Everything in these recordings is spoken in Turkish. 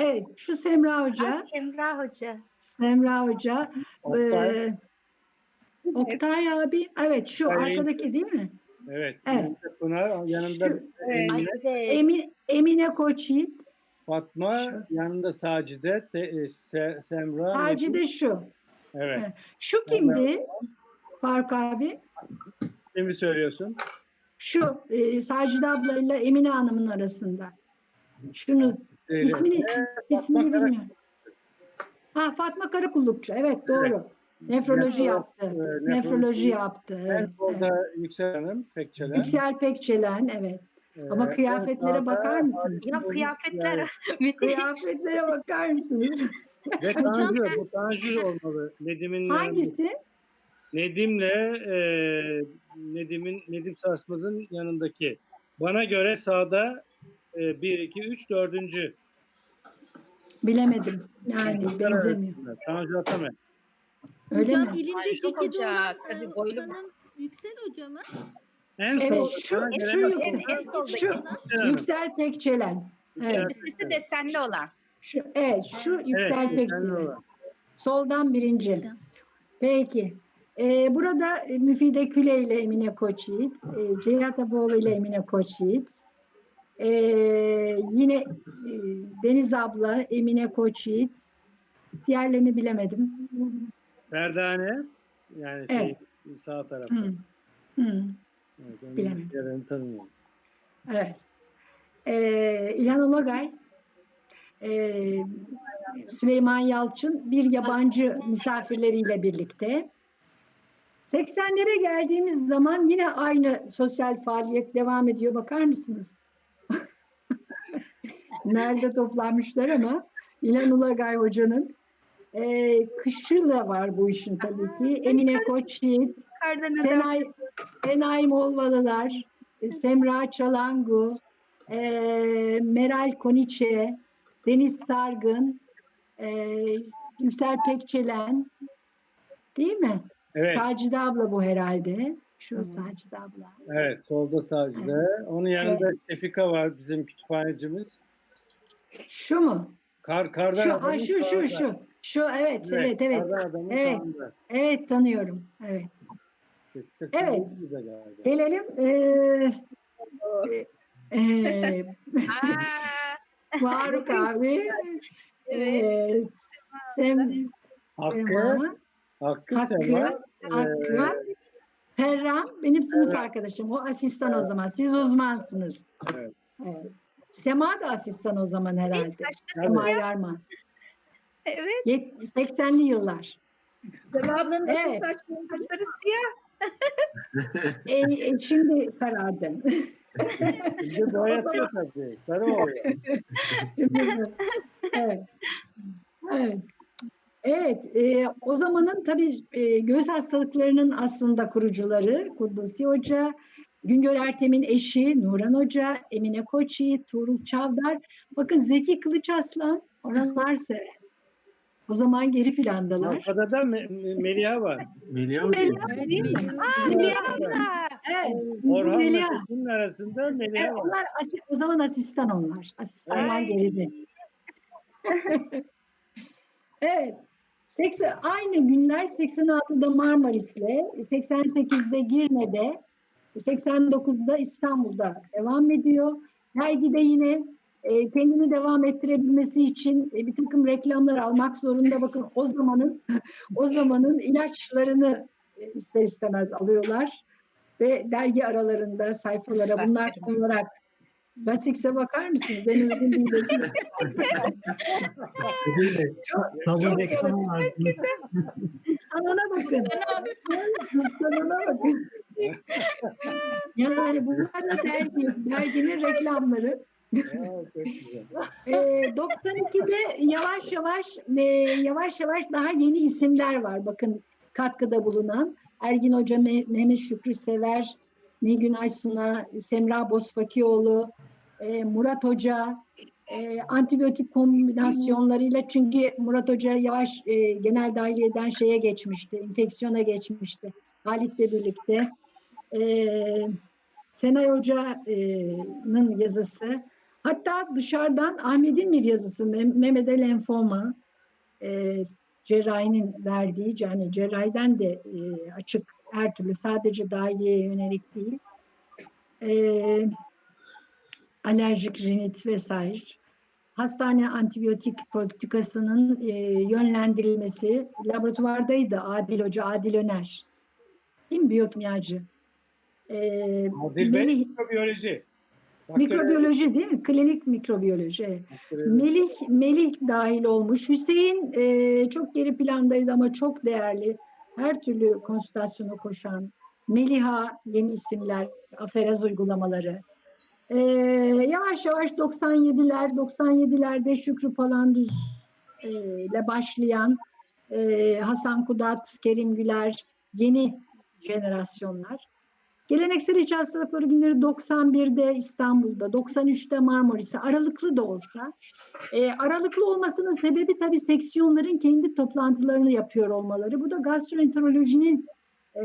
evet şu Semra Hoca. Ha, Semra Hoca. Semra Hoca. Oktay. Ee, Oktay abi. Evet şu Oktay. arkadaki değil mi? Evet. Evet. yanında Pınar, yanında Şu- Emine, evet. Emi- Emine Koçyiğit. Fatma, Şu. yanında Sacide, te, e, Se, Semra. Sadece de şu. Evet. Evet. Şu kimdi? Faruk abi. Kimi söylüyorsun? Şu e, Sacide ablayla Emine Hanım'ın arasında. Şunu İsmini e, ismini bilmiyorum. Ha Fatma Karakullukçu. Evet doğru. Nefroloji Nefro- yaptı. e, nefroloji- Nefroloji yaptı. Evet, evet. solda Yüksel Hanım, Pekçelen. Yüksel Pekçelen evet. Ee, Ama kıyafetlere bakar mısın? Ya Arif kıyafetler Yani- müthiş. Kıyafetlere bakar mısınız? Ve Tanju, bu Tanju olmalı. Nedim'in Hangisi? Nedim'le e, Nedim'in Nedim Sarsmaz'ın yanındaki. Bana göre sağda e, 1 2 3 4. Bilemedim. Yani benzemiyor. Tanju Atamen. Öyle Hocam mi? elinde Ay, çok ceketi olan tabii e, boylu- hanım Yüksel Hoca mı? En Evet, sol şu- bana şu En, en soldaki Şu- olan. Yüksel Pekçelen. Evet. Elbisesi desenli olan. Şu, evet şu Yüksel Evet, Pekçelen. sen olan. Soldan birinci. Hocam. Peki. Ee, burada e, Müfide Küle ile Emine Koçyiğit, e, Ceyhat Aboğlu ile Emine Koçyiğit, e, yine e, Deniz abla, Emine Koçyiğit, diğerlerini bilemedim. Ferdane yani şey, Evet. sağ tarafta. Hı. Hı. Evet, Bilemedim. diğerlerini tanımıyorum. Evet. Ee, İlhan Ulagay, e, Süleyman Yalçın bir yabancı misafirleriyle birlikte. 80'lere geldiğimiz zaman yine aynı sosyal faaliyet devam ediyor. Bakar mısınız? Nerede toplanmışlar ama İlhan Ulagay Hoca'nın e, kışı da var bu işin tabii ki. Emine adam. Senay, Senay Molvalılar, e, Semra Çalangu, e, Meral Koniçe, Deniz Sargın, e, Yüksel Pekçelen, değil mi? Evet, Sacide abla bu herhalde. Şu Sacide abla. evet solda Sacide. Onun yanında Şefika var bizim kütüphanecimiz. Şu mu? Kar, kardan Şu, adamın ha, şu, şu, şu. Şu, evet, evet, evet. Evet. sağında. Evet, tanıyorum. Evet. Evet. Gelelim. E, e, e, Faruk abi. evet. Evet. Sem, Hakkı, Sema, Hakkı, Hakkı, Sema. Hakkı, Ferran benim sınıf Evet. arkadaşım. O asistan o zaman. Siz uzmansınız. Evet. Evet. Sema da asistan o zaman herhalde. Saçları Sema. Yarman. Evet. Yet- 80'li yıllar. Sema ablanın Evet. saçları, saçları siyah. E, e, şimdi karardım. De boyatıyor tabii. Sarı oluyor. Şimdi- evet. Evet. Evet, e, o zamanın tabii e, göğüs hastalıklarının aslında kurucuları Kuddusi Hoca, Güngör Ertem'in eşi Nuran Hoca, Emine Koçi, Tuğrul Çavdar. Bakın Zeki Kılıçaslan oralar sever. O zaman geri plandalar. Arkada da Me- Me- Meliha var. Melia mı? Meliha Evet, değil mi? benim- Meliha. Abla. Evet, Orhan'la arasında Meliha Evet, var. onlar o zaman asistan onlar. Asistanlar Ay. geride. Evet. 80, aynı günler 86'da Marmaris'le, 88'de Girne'de, 89'da İstanbul'da devam ediyor. Dergide yine e, kendini devam ettirebilmesi için e, bir takım reklamlar almak zorunda. Bakın o zamanın o zamanın ilaçlarını e, ister istemez alıyorlar ve dergi aralarında sayfalara bunlar olarak Lasix'e bakar mısınız? En uygun değil. Sabun reklamı var. Kanona bakın. Kanona bakın. Yani bunlar da dergi, derginin reklamları. Güzel. Ee, 92'de yavaş yavaş e, yavaş yavaş daha yeni isimler var. Bakın katkıda bulunan Ergin Hoca, Me- Mehmet Şükrü Sever, Nilgün Aysun'a, Semra Bosfakioğlu, e, Murat Hoca, e, antibiyotik kombinasyonlarıyla çünkü Murat Hoca yavaş e, genel dahiliyeden şeye geçmişti, infeksiyona geçmişti. Halit'le birlikte. E, Senay Hoca'nın yazısı, Hatta dışarıdan Ahmet'in bir yazısı Mem- Mehmet'e lenfoma e, cerrahinin verdiği yani cerrahiden de e, açık her türlü sadece dahiliyeye yönelik değil. E, alerjik rinit vesaire. Hastane antibiyotik politikasının e, yönlendirilmesi laboratuvardaydı Adil Hoca, Adil Öner. Değil biyokimyacı? E, Adil Bey Melih- mikrobiyoloji. mikrobiyoloji değil mi? Klinik mikrobiyoloji. Melih, Melih dahil olmuş. Hüseyin e, çok geri plandaydı ama çok değerli. Her türlü konsültasyona koşan. Meliha yeni isimler, aferaz uygulamaları. E, yavaş yavaş 97'ler, 97'lerde Şükrü Palanduz e, ile başlayan e, Hasan Kudat, Kerim Güler, yeni jenerasyonlar. Geleneksel iç hastalıkları günleri 91'de İstanbul'da, 93'te Marmaris'te aralıklı da olsa e, aralıklı olmasının sebebi tabii seksiyonların kendi toplantılarını yapıyor olmaları. Bu da gastroenterolojinin e,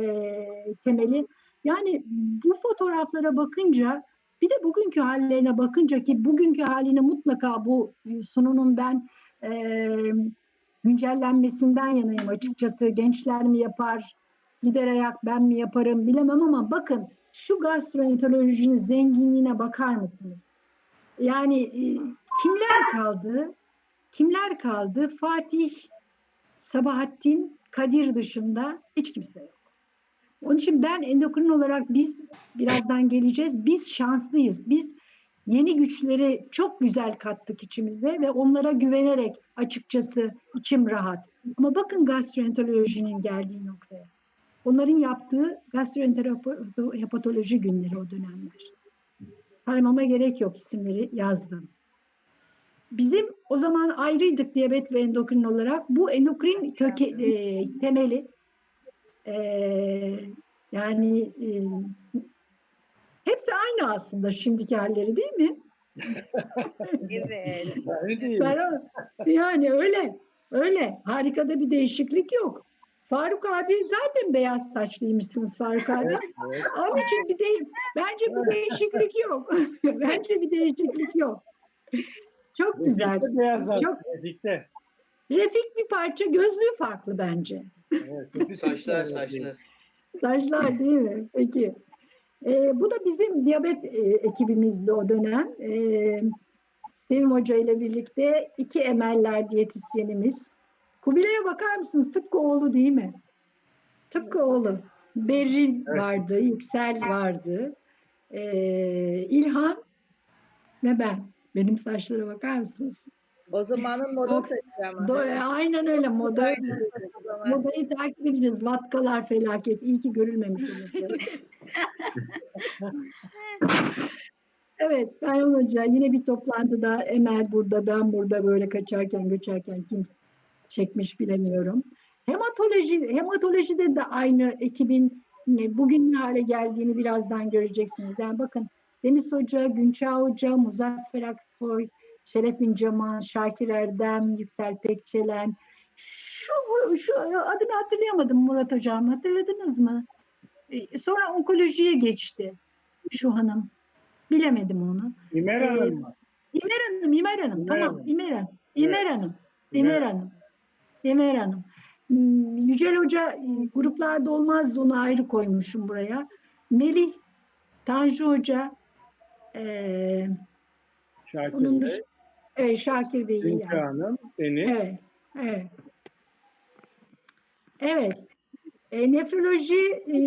temeli. Yani bu fotoğraflara bakınca bir de bugünkü hallerine bakınca ki bugünkü halini mutlaka bu sununun ben e, güncellenmesinden yanayım açıkçası. Gençler mi yapar, gider ayak ben mi yaparım bilemem ama bakın şu gastroenterolojinin zenginliğine bakar mısınız? Yani e, kimler kaldı? Kimler kaldı? Fatih, Sabahattin, Kadir dışında hiç kimse yok. Onun için ben endokrin olarak biz birazdan geleceğiz. Biz şanslıyız. Biz yeni güçleri çok güzel kattık içimize ve onlara güvenerek açıkçası içim rahat. Ama bakın gastroenterolojinin geldiği noktaya. Onların yaptığı gastroenterhepatoloji günleri o dönemler. Saymama gerek yok isimleri yazdım. Bizim o zaman ayrıydık diyabet ve endokrin olarak. Bu endokrin köke, e, temeli e, yani e, hepsi aynı aslında şimdiki halleri değil mi? Evet. Yani değil. Ben, yani öyle öyle harika da bir değişiklik yok. Faruk abi zaten beyaz saçlıymışsınız Faruk abi. Evet. Onun için bir de bence bir değişiklik yok. bence bir değişiklik yok. Çok güzel. Refikte beyaz zaten. Çok- Refikte. Refik bir parça gözlüğü farklı bence. Evet, Saçlar saçlar. Saçlar değil mi? Peki. Ee, bu da bizim diyabet e, ekibimizdi o dönem. Ee, Sevim Hoca ile birlikte iki emeller diyetisyenimiz. Kubilay'a bakar mısınız? Tıpkı oğlu değil mi? Tıpkı oğlu. Berrin Evet. vardı, Yüksel vardı. Ee, İlhan ve ben. Benim saçlara bakar mısınız? O zamanın moda saçı ama. Do- aynen öyle moda. Modayı takip edeceğiz. Vatkalar felaket. İyi ki görülmemiş evet Ferhan Hoca yine bir toplantıda Emel burada ben burada böyle kaçarken göçerken kim çekmiş bilemiyorum. Hematoloji, hematolojide de aynı ekibin ne- bugün ne hale geldiğini birazdan göreceksiniz. Yani bakın Deniz Hoca, Günçağ Hoca, Muzaffer Aksoy, Şeref İnceman, Şakir Erdem, Yüksel Pekçelen, şu, şu adını hatırlayamadım Murat Hocam. Hatırladınız mı? E, Sonra onkolojiye geçti şu hanım. Bilemedim onu. İmer Ee, Hanım mı? İmer Hanım, İmer Hanım. İmer tamam, Hanım. İmer Hanım. İmer Hanım. İmer İmer Hanım. İmer Hanım. Hmm, Yücel Hoca e, gruplarda olmaz onu ayrı koymuşum buraya. Melih, Tanju Hoca, e, Şakir onun Bey, dış, e, Şakir Bey'i Ünke yazdım. Hanım, Deniz. Evet, evet. Evet. E, nefroloji e,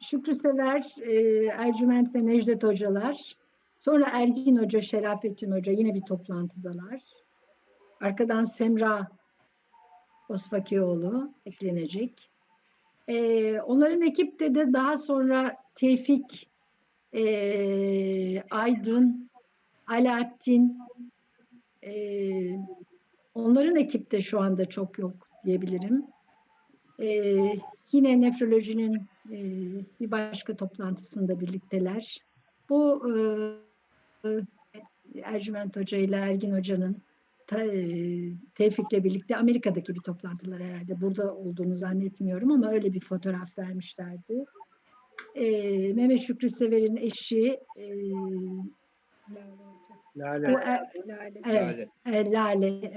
Şükrü Sever, e, Ercüment ve Necdet hocalar. Sonra Ergin Hoca, Şerafettin Hoca yine bir toplantıdalar. Arkadan Semra Osfakioğlu eklenecek. E, onların ekipte de daha sonra Tevfik, e, Aydın, Alaaddin, e, Onların ekipte şu anda çok yok diyebilirim. Ee, yine nefrolojinin e, bir başka toplantısında birlikteler. Bu e, e, Ercüment Hoca ile Ergin Hoca'nın e, Tevfik'le birlikte Amerika'daki bir toplantılar herhalde. Burada olduğunu zannetmiyorum ama öyle bir fotoğraf vermişlerdi. E, Mehmet Şükrü Sever'in eşi e, Lara Hoca. Lale. Bu, e, Lale. evet, Lale. e, Lale.